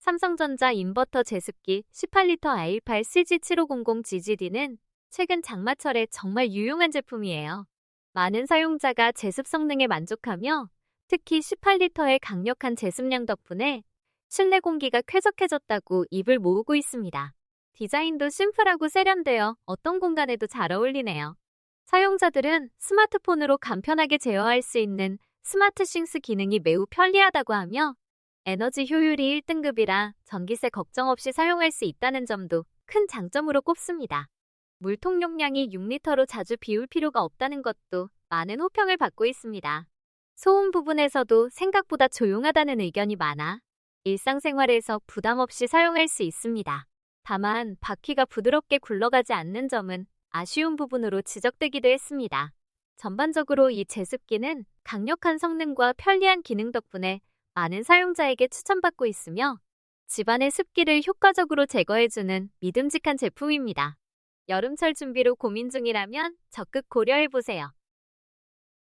삼성전자 인버터 제습기 18리터 i8 CG7500GGD는 최근 장마철에 정말 유용한 제품이에요. 많은 사용자가 제습 성능에 만족하며 특히 18리터의 강력한 제습량 덕분에 실내 공기가 쾌적해졌다고 입을 모으고 있습니다. 디자인도 심플하고 세련되어 어떤 공간에도 잘 어울리네요. 사용자들은 스마트폰으로 간편하게 제어할 수 있는 스마트 싱스 기능이 매우 편리하다고 하며 에너지 효율이 1등급이라 전기세 걱정 없이 사용할 수 있다는 점도 큰 장점으로 꼽습니다. 물통 용량이 6리터로 자주 비울 필요가 없다는 것도 많은 호평을 받고 있습니다. 소음 부분에서도 생각보다 조용하다는 의견이 많아 일상생활에서 부담 없이 사용할 수 있습니다. 다만 바퀴가 부드럽게 굴러가지 않는 점은 아쉬운 부분으로 지적되기도 했습니다. 전반적으로 이 제습기는 강력한 성능과 편리한 기능 덕분에 많은 사용자에게 추천받고 있으며 집안의 습기를 효과적으로 제거해주는 믿음직한 제품입니다. 여름철 준비로 고민 중이라면 적극 고려해보세요.